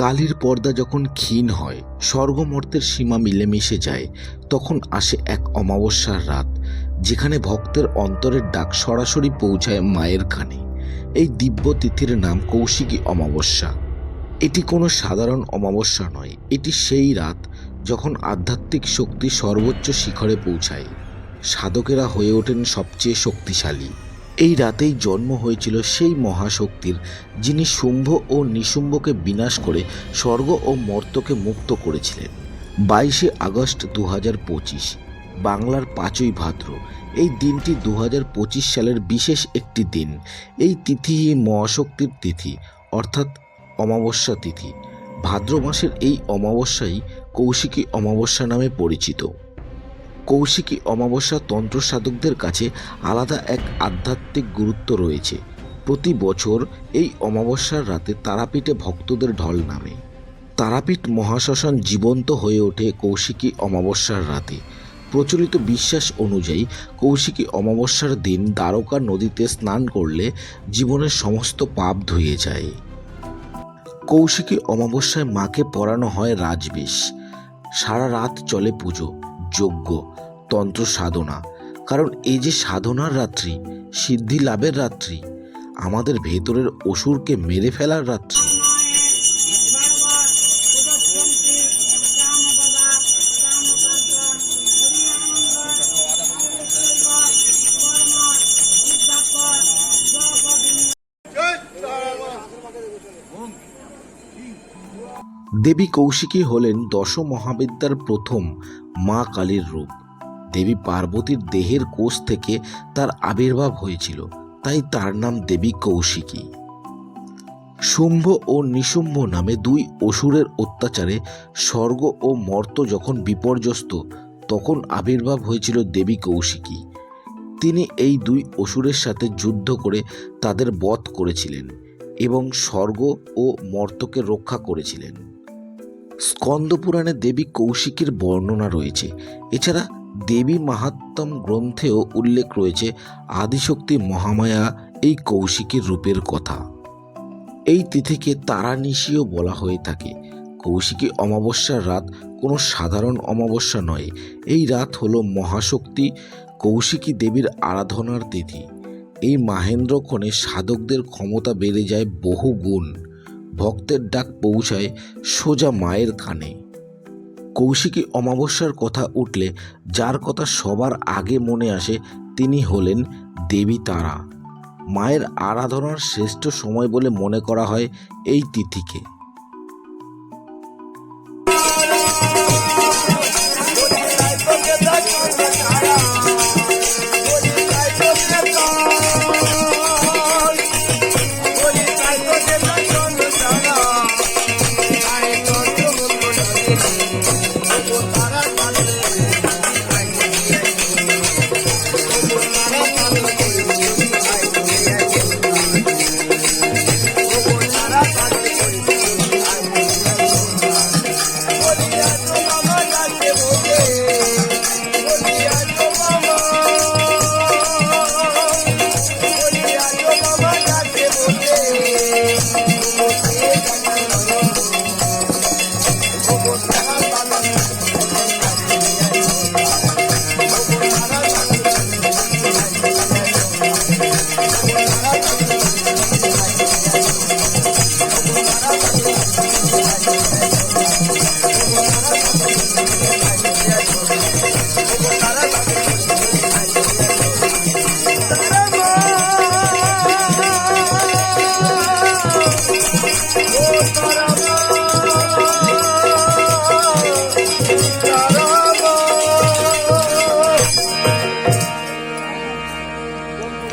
কালির পর্দা যখন ক্ষীণ হয়, স্বর্গমর্তের সীমা মিলেমিশে যায়, তখন আসে এক অমাবস্যার রাত, যেখানে ভক্তের অন্তরের ডাক সরাসরি পৌঁছায় মায়ের কানে এই দিব্য তিথির নাম কৌশিকী অমাবস্যা। এটি কোনো সাধারণ অমাবস্যা নয়, এটি সেই রাত যখন আধ্যাত্মিক শক্তি সর্বোচ্চ শিখরে পৌঁছায়। সাধকেরা হয়ে ওঠেন সবচেয়ে শক্তিশালী। এই রাতেই জন্ম হয়েছিল সেই মহাশক্তির, যিনি শুম্ভ ও নিশুম্ভকে বিনাশ করে স্বর্গ ও মর্তকে মুক্ত করেছিলেন। বাইশে আগস্ট দু হাজার পঁচিশ, বাংলার পাঁচই ভাদ্র। এই দিনটি দু হাজার পঁচিশ সালের বিশেষ একটি দিন। এই তিথি মহাশক্তির তিথি, অর্থাৎ অমাবস্যা তিথি। ভাদ্র মাসের এই অমাবস্যাই কৌশিকী অমাবস্যা নামে পরিচিত। কৌশিকী অমাবস্যা তন্ত্র সাধকদের কাছে আলাদা এক আধ্যাত্মিক গুরুত্ব রয়েছে। প্রতি বছর এই অমাবস্যার রাতে তারাপীঠে ভক্তদের ঢল নামে। তারাপীঠ মহাশ্মশান জীবন্ত হয়ে ওঠে কৌশিকী অমাবস্যার রাতে। প্রচলিত বিশ্বাস অনুযায়ী কৌশিকী অমাবস্যার দিন দ্বারকা নদীতে স্নান করলে জীবনের সমস্ত পাপ ধুয়ে যায়। কৌশিকী অমাবস্যায় মাকে পরানো হয় রাজবেশ। সারা রাত চলে পুজো। যজ্ঞ তন্ত্র সাধনা। কারণ এই যে সাধনার রাত্রি, সিদ্ধি লাভের রাত্রি, আমাদের ভেতরের অসুরকে মেরে ফেলার রাত্রি। দেবী কৌশিকী হলেন দশ মহাবিদ্যার প্রথম মা কালীর রূপ। দেবী পার্বতীর দেহের কোষ থেকে তার আবির্ভাব হয়েছিল, তাই তার নাম দেবী কৌশিকী। শুম্ভ ও নিশুম্ভ নামে দুই অসুরের অত্যাচারে স্বর্গ ও মর্ত যখন বিপর্যস্ত, তখন আবির্ভাব হয়েছিল দেবী কৌশিকী। তিনি এই দুই অসুরের সাথে যুদ্ধ করে তাদের বধ করেছিলেন এবং স্বর্গ ও মর্তকে রক্ষা করেছিলেন। স্কন্দপুরাণে দেবী কৌশিকীর বর্ণনা রয়েছে। এছাড়া দেবী মাহাত্ম্যম গ্রন্থেও উল্লেখ রয়েছে আদিশক্তি মহামায়া এই কৌশিকীর রূপের কথা। এই তিথিকে তারানিশিও বলা হয়ে থাকে। কৌশিকী অমাবস্যার রাত কোনো সাধারণ অমাবস্যা নয়। এই রাত হলো মহাশক্তি কৌশিকী দেবীর আরাধনার তিথি। এই মাহেন্দ্রক্ষণে সাধকদের ক্ষমতা বেড়ে যায় বহু গুণ ভক্তের ডাক পৌঁছায় সোজা মায়ের কানে। কৌশিকী অমাবস্যার কথা উঠলে, যার কথা সবার আগে মনে আসে, তিনি হলেন দেবী তারা। মায়ের আরাধনার শ্রেষ্ঠ সময় বলে মনে করা হয় এই তিথিকে।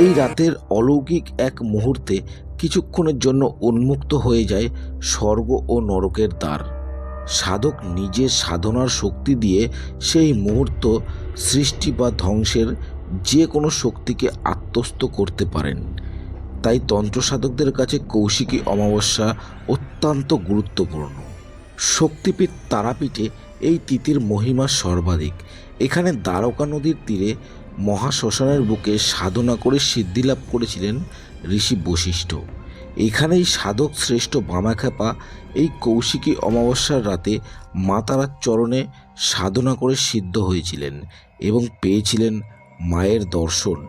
এই রাতের অলৌকিক এক মুহূর্তে কিছুক্ষণের জন্য উন্মুক্ত হয়ে যায় স্বর্গ ও নরকের দ্বার। সাধক নিজের সাধনার শক্তি দিয়ে সেই মুহূর্ত সৃষ্টি বা ধ্বংসের যে কোনো শক্তিকে আত্মস্থ করতে পারেন। তাই তন্ত্র সাধকদের কাছে কৌশিকী অমাবস্যা অত্যন্ত গুরুত্বপূর্ণ। শক্তিপীঠ তারাপীঠে এই তিথির মহিমা সর্বাধিক। এখানে দ্বারকা নদীর তীরে মহাশ্মশানের বুকে সাধনা করে সিদ্ধিলাভ করেছিলেন ঋষি বশিষ্ঠ। এখানেই সাধক শ্রেষ্ঠ বামাখ্যাপা এই কৌশিকী অমাবস্যার রাতে মাতারার চরণে সাধনা করে সিদ্ধ হয়েছিলেন এবং পেয়েছিলেন মায়ের দর্শন।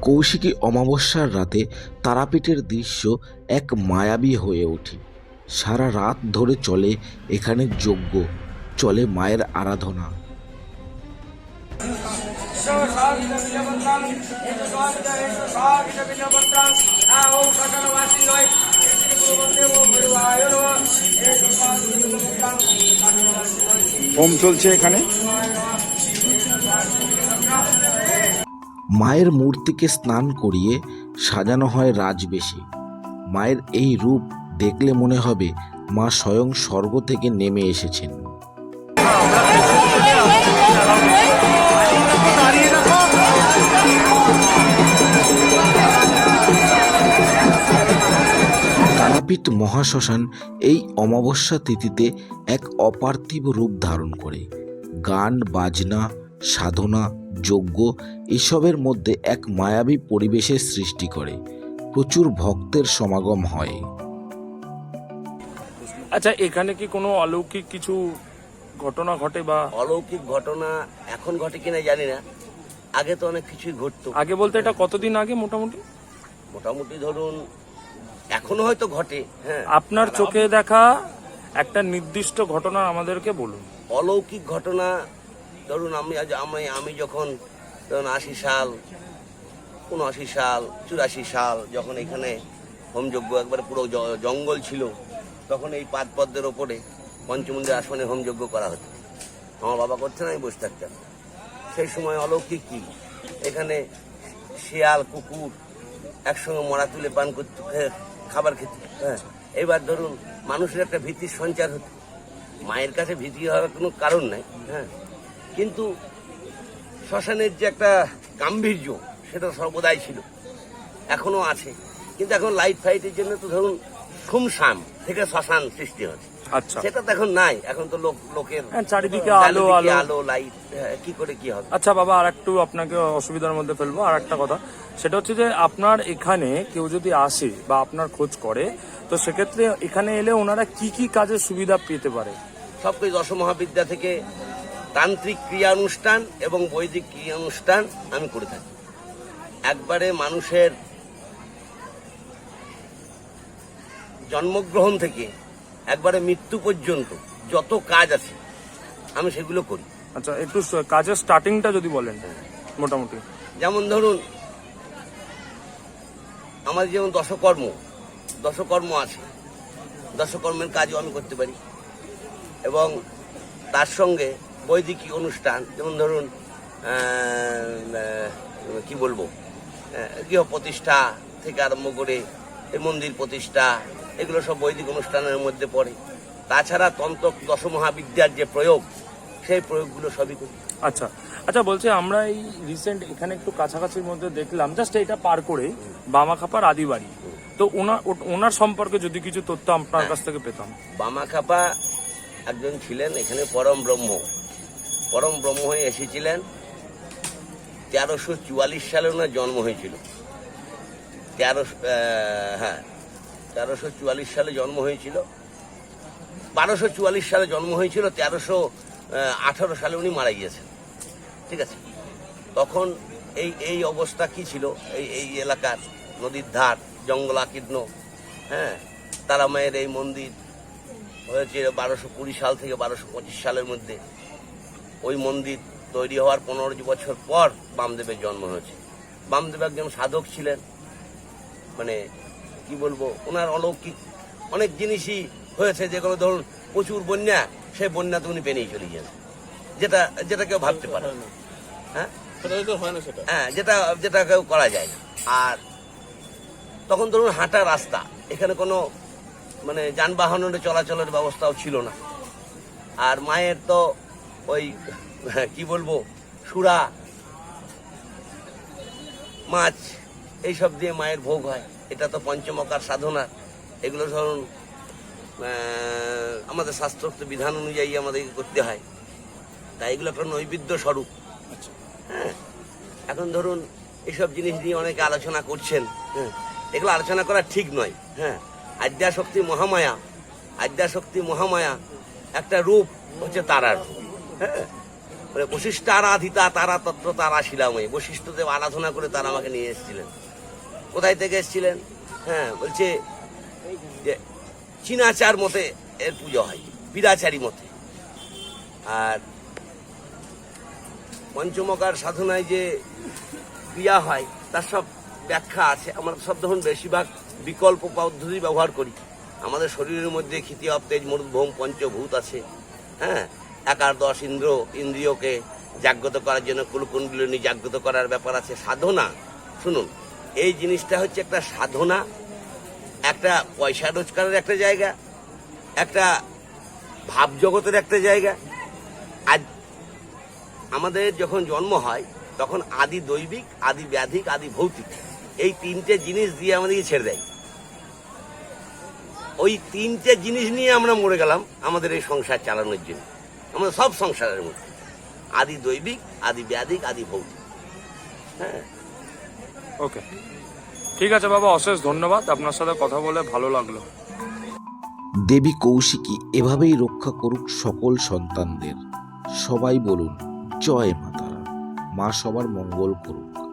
কৌশিকী অমাবস্যার রাতে তারাপীঠের দৃশ্য এক মায়াবী হয়ে ওঠে। সারা রাত ধরে চলে এখানে যজ্ঞ, চলে মায়ের আরাধনা। হোম চলছে এখানে। মায়ের মূর্তিকে স্নান করিয়ে সাজানো হয় রাজবেশে। মায়ের এই রূপ দেখলে মনে হবে মা স্বয়ং স্বর্গ থেকে নেমে এসেছেন। তারাপীঠ মহাশ্মশান এই অমাবস্যা তিথিতে এক অপার্থিব রূপ ধারণ করে। গান বাজনা সাধনা যজ্ঞ এসবের মধ্যে এক মায়াবী পরিবেশের সৃষ্টি করে। প্রচুর ভক্তের সমাগম হয়। আচ্ছা এখানে কি কোনো অলৌকিক কিছু ঘটনা ঘটে বা অলৌকিক ঘটনা এখন ঘটে কিনা জানি না। আগে তো অনেক কিছুই ঘটতো। আগে বলতে এটা কতদিন আগে মোটামুটি? মোটামুটি ধরুন এখনও হয়তো ঘটে হ্যাঁ। আপনার চোখে দেখা একটা নির্দিষ্ট ঘটনা আমাদেরকে বলুন। অলৌকিক ঘটনা ধরুন আমি আজ আমি আমি যখন ধরুন আশি সাল উনআশি সাল চুরাশি সাল যখন এখানে হোমযজ্ঞ একবারে পুরো জঙ্গল ছিল তখন এই পাদ পদ্মের ওপরে পঞ্চমন্দির আসনে হোমযজ্ঞ করা হতো। আমার বাবা করতেন আমি বসে থাকতাম সেই সময় অলৌকিক কি? এখানে শিয়াল কুকুর একসঙ্গে মরা তুলে পান করতে খে- খাবার খেতে। হ্যাঁ এবার ধরুন মানুষের একটা ভীতির সঞ্চার হতো, মায়ের কাছে ভীতি হওয়ার কোনো কারণ নাই হ্যাঁ কিন্তু শ্মশানের যে একটা গাম্ভীর্য, সেটা সর্বদাই ছিল, এখনও আছে। কিন্তু এখন লাইট ফাইটের জন্য তো ধরুন সুমসাম থেকে শ্মশান সৃষ্টি হচ্ছে। আচ্ছা। সেটা তো এখন নাই এখন তো লোক লোকের হ্যাঁ, চারিদিকে আলো, আলো। আলো লাইট কি করে কি হবে? আচ্ছা বাবা আর একটু আপনাকে অসুবিধার মধ্যে ফেলব আর একটা কথা। সেটা হচ্ছে যে আপনার এখানে কেউ যদি আসে বা আপনার খোঁজ করে তো সেক্ষেত্রে এখানে এলে ওনারা কি কি কাজের সুবিধা পেতে পারে? সবকিছু দশ মহাবিদ্যা থেকে তান্ত্রিক ক্রিয়া অনুষ্ঠান এবং বৈদিক ক্রিয়া অনুষ্ঠান আমি করে থাকি। একবারে মানুষের জন্মগ্রহণ থেকে একবারে মৃত্যু পর্যন্ত যত কাজ আছে আমি সেগুলো করি। আচ্ছা একটু কাজের স্টার্টিংটা যদি বলেন মোটামুটি। যেমন ধরুন আমাদের যেমন দশকর্ম দশকর্ম আছে। দশকর্মের কাজও আমি করতে পারি। এবং তার সঙ্গে বৈদিক অনুষ্ঠান যেমন ধরুন কি বলব গৃহ প্রতিষ্ঠা থেকে আরম্ভ করে মন্দির প্রতিষ্ঠা এগুলো সব বৈদিক অনুষ্ঠানের মধ্যে পড়ে। তাছাড়া তন্ত্র দশমহাবিদ্যার যে প্রয়োগ সেই প্রয়োগগুলো সবই করি। আচ্ছা। আচ্ছা বলছি আমরা এই রিসেন্ট এখানে একটু কাছাকাছির মধ্যে দেখলাম জাস্ট এটা পার করে বামাখাপার আদিবাড়ি। তো ওনার ওনার সম্পর্কে যদি কিছু তথ্য আপনার কাছ থেকে পেতাম। বামাখাপা একজন ছিলেন এখানে পরম ব্রহ্ম। পরম ব্রহ্ম হয়ে এসেছিলেন তেরোশো চুয়াল্লিশ সালে ওনার জন্ম হয়েছিল। তেরোশো হ্যাঁ তেরোশো চুয়াল্লিশ সালে জন্ম হয়েছিল। বারোশো চুয়াল্লিশ সালে জন্ম হয়েছিল, তেরোশো আঠারো সালে উনি মারা গিয়েছেন। ঠিক আছে? তখন এই এই অবস্থা কি ছিল? এই এই এলাকার নদীর ধার জঙ্গলাকীর্ণ হ্যাঁ? তারা মায়ের এই মন্দির হয়েছে বারোশো কুড়ি সাল থেকে বারোশো পঁচিশ সালের মধ্যে। ওই মন্দির তৈরি হওয়ার পনেরো বছর পর বামদেবের জন্ম হয়েছে। বামদেব একজন সাধক ছিলেন। মানে কি বলব ওনার অলৌকিক অনেক জিনিসই হয়েছে যেগুলো ধরুন প্রচুর বন্যা সেই বন্যাতে উনি পেরিয়ে চলে যান যেটা যেটা কেউ ভাবতে পারে না। হ্যাঁ হ্যাঁ যেটা যেটা কেউ করা যায় না। আর তখন ধরুন হাঁটা রাস্তা এখানে কোনো মানে যানবাহনের চলাচলের ব্যবস্থাও ছিল না আর মায়ের তো ওই কি বলব সুরা মাছ এইসব দিয়ে মায়ের ভোগ হয়। এটা তো পঞ্চমকার সাধনা। এগুলো ধরুন আমাদের শাস্ত্রোক্ত বিধান অনুযায়ী আমাদেরকে করতে হয়। তাই এগুলো একটা নৈবেদ্য স্বরূপ। হ্যাঁ? এখন ধরুন এইসব জিনিস নিয়ে অনেকে আলোচনা করছেন হ্যাঁ? এগুলো আলোচনা করা ঠিক নয় হ্যাঁ? আদ্যাশক্তি মহামায়া আদ্যাশক্তি মহামায়া একটা রূপ হচ্ছে তারার। হ্যাঁ? বশিষ্ঠ আরাধিতা তারা তত্ত্ব তারা শিলাময়ী। বশিষ্ঠদেব আরাধনা করে তারা আমাকে নিয়ে এসেছিলেন। কোথায় থেকে এসেছিলেন? হ্যাঁ বলছে যে চীনাচার মতে এর পুজো হয় বিরাচারী মতে। আর পঞ্চমকার সাধনায় যে ক্রিয়া হয়, তার সব ব্যাখ্যা আছে। আমরা সব তখন বেশিরভাগ বিকল্প পদ্ধতি ব্যবহার করি। আমাদের শরীরের মধ্যে ক্ষিতি তেজ মরুদ্ভৌম পঞ্চভূত আছে। হ্যাঁ একার দশ ইন্দ্র, ইন্দ্রিয়কে জাগ্রত করার জন্য কুলকুণ্ডলিনী জাগ্রত করার ব্যাপার আছে। সাধনা, শুনুন এই জিনিসটা হচ্ছে একটা সাধনা, একটা পয়সা রোজগারের একটা জায়গা, একটা ভাব জগতের একটা জায়গা। আজ আমাদের যখন জন্ম হয়, তখন আদি দৈবিক, আদি ব্যাধিক, আদি ভৌতিক, এই তিনটে জিনিস দিয়ে আমাদেরকে ছেড়ে দেয়। ওই তিনটে জিনিস নিয়ে আমরা মরে গেলাম আমাদের এই সংসার চালানোর জন্য। আমাদের সব সংসারের মধ্যে, আদি দৈবিক, আদি ব্যাধিক, আদি ভৌতিক। হ্যাঁ? ওকে। ঠিক আছে বাবা, অশেষ ধন্যবাদ। আপনার সাথে কথা বলে ভালো লাগল। দেবী কৌশিকী এভাবেই রক্ষা করুক সকল সন্তানদের। সবাই বলুন, জয় মাতারা মা সবার মঙ্গল করুক।